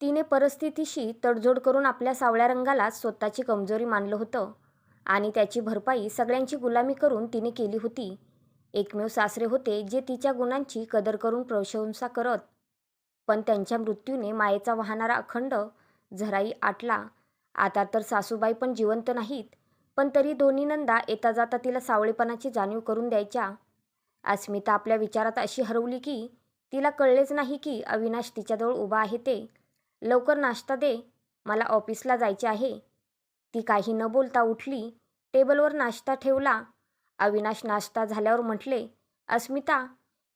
तिने परिस्थितीशी तडजोड करून आपल्या सावळ्या रंगाला स्वतःची कमजोरी मानलं होतं आणि त्याची भरपाई सगळ्यांची गुलामी करून तिने केली होती. एकमेव सासरे होते जे तिच्या गुणांची कदर करून प्रशंसा करत पण त्यांच्या मृत्यूने मायेचा वाहणारा अखंड झराई आटला. आता तर सासूबाई पण जिवंत नाहीत पण तरी दोन्ही नंदा येता जाता तिला सावळेपणाची जाणीव करून द्यायच्या. अस्मिता आपल्या विचारात अशी हरवली की तिला कळलेच नाही की अविनाश तिच्याजवळ उभा आहे ते. लवकर नाश्ता दे मला ऑफिसला जायचे आहे. ती काही न बोलता उठली टेबलवर नाश्ता ठेवला. अविनाश नाश्ता झाल्यावर म्हटले अस्मिता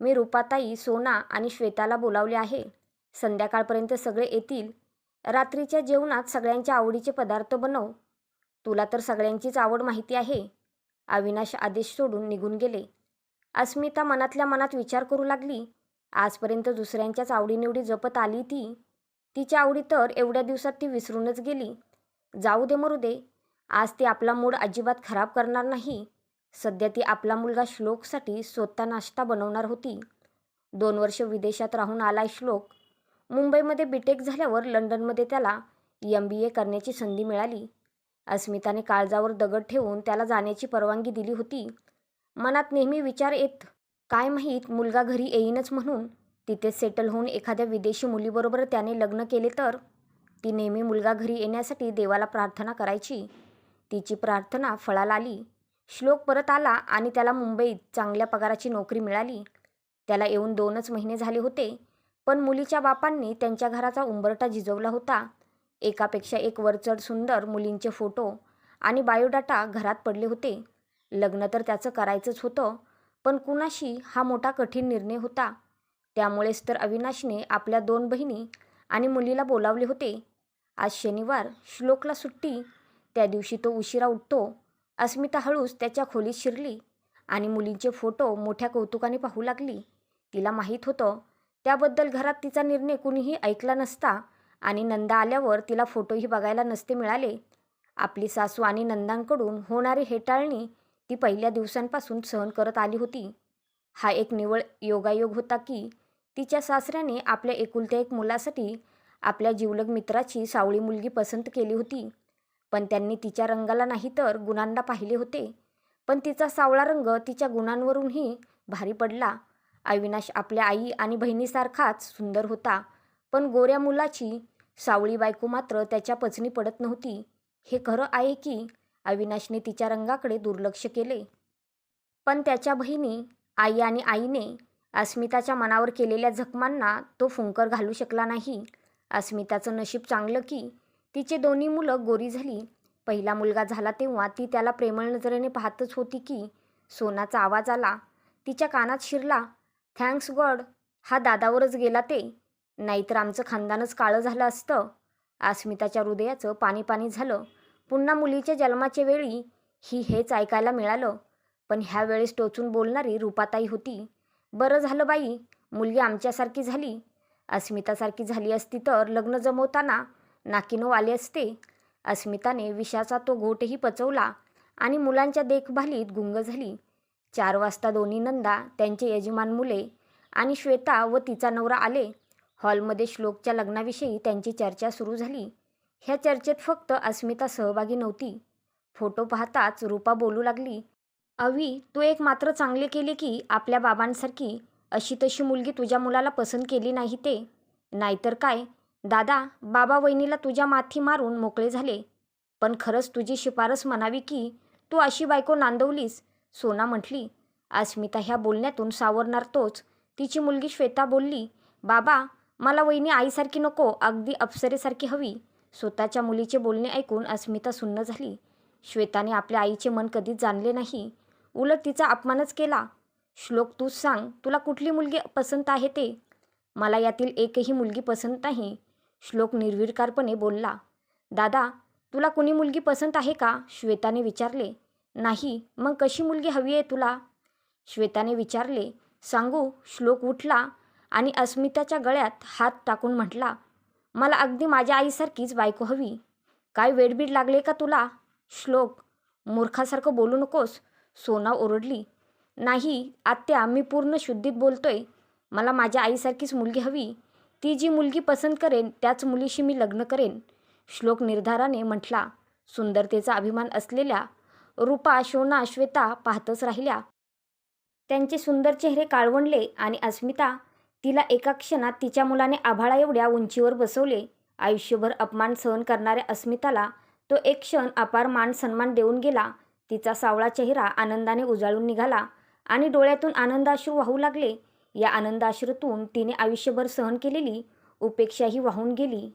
मी रुपाताई सोना आणि श्वेताला बोलावले आहे. संध्याकाळपर्यंत सगळे येतील. रात्रीच्या जेवणात सगळ्यांच्या आवडीचे पदार्थ बनव. तुला तर सगळ्यांचीच आवड माहिती आहे. अविनाश आदेश सोडून निघून गेले. अस्मिता मनातल्या मनात विचार करू लागली. आजपर्यंत दुसऱ्यांच्याच आवडीनिवडी जपत आली ती. तिच्या आवडी तर एवढ्या दिवसात ती विसरूनच गेली. जाऊ दे मरू दे. आज ती आपला मूड अजिबात खराब करणार नाही. सध्या ती आपला मुलगा श्लोकसाठी स्वतः नाश्ता बनवणार होती. दोन वर्ष विदेशात राहून आलाय श्लोक. मुंबईमध्ये बीटेक झाल्यावर लंडनमध्ये त्याला एम बी ए करण्याची संधी मिळाली. अस्मिताने काळजावर दगड ठेवून त्याला जाण्याची परवानगी दिली होती. मनात नेहमी विचार येत काय माहीत मुलगा घरी येईनच म्हणून. तिथे सेटल होऊन एखाद्या विदेशी मुलीबरोबर त्याने लग्न केले तर? ती नेहमी मुलगा घरी येण्यासाठी देवाला प्रार्थना करायची. तिची प्रार्थना फळाला आली. श्लोक परत आला आणि त्याला मुंबईत चांगल्या पगाराची नोकरी मिळाली. त्याला येऊन दोनच महिने झाले होते पण मुलीच्या बापांनी त्यांच्या घराचा उंबरटा झिजवला होता. एकापेक्षा एक वरचढ सुंदर मुलींचे फोटो आणि बायोडाटा घरात पडले होते. लग्न तर त्याचं करायचंच होतं पण कुणाशी हा मोठा कठीण निर्णय होता. त्यामुळेच तर अविनाशने आपल्या दोन बहिणी आणि मुलीला बोलावले होते. आज शनिवार श्लोकला सुट्टी. त्या दिवशी तो उशिरा उठतो. अस्मिता हळूच त्याच्या खोलीत शिरली आणि मुलींचे फोटो मोठ्या कौतुकाने पाहू लागली. तिला माहीत होतं. त्याबद्दल घरात तिचा निर्णय कुणीही ऐकला नसता आणि नंदा आल्यावर तिला फोटोही बघायला नसते मिळाले. आपली सासू आणि नंदांकडून होणारी हेटाळणी ती पहिल्या दिवसांपासून सहन करत आली होती. हा एक निवळ योगायोग होता की तिच्या सासऱ्याने आपल्या एकुलत्या एक मुलासाठी आपल्या जिवलग मित्राची सावळी मुलगी पसंत केली होती. पण त्यांनी तिच्या रंगाला नाही तर गुणांना पाहिले होते. पण तिचा सावळा रंग तिच्या गुणांवरूनही भारी पडला. अविनाश आपल्या आई आणि बहिणीसारखाच सुंदर होता. पण गोऱ्या मुलाची सावळी बायको मात्र त्याच्या पचनी पडत नव्हती. हे खरं आहे की अविनाशने तिच्या रंगाकडे दुर्लक्ष केले. पण त्याच्या बहिणी आई आणि आईने अस्मिताच्या मनावर केलेल्या जखमांना तो फुंकर घालू शकला नाही. अस्मिताचं नशीब चांगलं की तिचे दोन्ही मुलं गोरी झाली. पहिला मुलगा झाला तेव्हा ती त्याला प्रेमळ नजरेने पाहतच होती की सोनाचा आवाज आला. तिच्या कानात शिरला. थँक्स गॉड हा दादावरच गेला ते. नाहीतर आमचं खानदानच काळं झालं असतं. अस्मिताच्या हृदयाचं पाणी पाणी झालं. पुन्हा मुलीच्या जन्माच्या वेळी ही हेच ऐकायला मिळालं. पण ह्यावेळेस टोचून बोलणारी रूपाताई होती. बरं झालं बाई मुलगी आमच्यासारखी झाली. अस्मितासारखी झाली असती तर लग्न जमवताना नाकिनो आले असते. अस्मिताने विषाचा तो घोटही पचवला आणि मुलांच्या देखभालीत गुंग झाली. चार वाजता दोन्ही नंदा त्यांचे यजमान मुले आणि श्वेता व तिचा नवरा आले. हॉलमध्ये श्लोकच्या लग्नाविषयी त्यांची चर्चा सुरू झाली. ह्या चर्चेत फक्त अस्मिता सहभागी नव्हती. फोटो पाहताच रूपा बोलू लागली. अवी तू एक मात्र चांगले केले की आपल्या बाबांसारखी अशी तशी मुलगी तुझ्या मुलाला पसंत केली नाही ते. नाहीतर काय? दादा बाबा वहिनीला तुझ्या माथी मारून मोकळे झाले. पण खरंच तुझी शिफारस म्हणावी की तू अशी बायको नांदवलीस? सोना म्हटली. अस्मिता ह्या बोलण्यातून सावरणार तोच. तिची मुलगी श्वेता बोलली बाबा मला वहिनी आईसारखी नको अगदी अप्सरेसारखी हवी. स्वतःच्या मुलीचे बोलणे ऐकून अस्मिता सुन्न झाली. श्वेताने आपल्या आईचे मन कधीच जाणले नाही. उलट तिचा अपमानच केला. श्लोक तूच सांग तुला कुठली मुलगी पसंत आहे ते? मला यातील एकही मुलगी पसंत नाही. श्लोक निर्विकारपणे बोलला. दादा तुला कुणी मुलगी पसंत आहे का? श्वेताने विचारले. नाही मग कशी मुलगी हवी आहे तुला? श्वेताने विचारले. सांगू श्लोक उठला आणि अस्मिताच्या गळ्यात हात टाकून म्हटला मला अगदी माझ्या आईसारखीच बायको हवी. काय वेडबीड लागले का तुला? श्लोक मूर्खासारखं बोलू नकोस. सोना ओरडली. नाही आत्या मी पूर्ण शुद्धीत बोलतोय. मला माझ्या आईसारखीच मुलगी हवी. ती जी मुलगी पसंत करेन त्याच मुलीशी मी लग्न करेन. श्लोक निर्धाराने म्हटला. सुंदरतेचा अभिमान असलेल्या रूपा शोना श्वेता पाहतच राहिल्या. त्यांचे सुंदर चेहरे काळवंडले आणि अस्मिता तिला एका क्षणात तिच्या मुलाने आभाळा एवढ्या उंचीवर बसवले. आयुष्यभर अपमान सहन करणाऱ्या अस्मिताला तो एक क्षण अपार मान सन्मान देऊन गेला. तिचा सावळा चेहरा आनंदाने उजाळून निघाला आणि डोळ्यातून आनंदाश्रू वाहू लागले. या आनंदाश्रूतून तिने आयुष्यभर सहन केलेली उपेक्षाही वाहून गेली.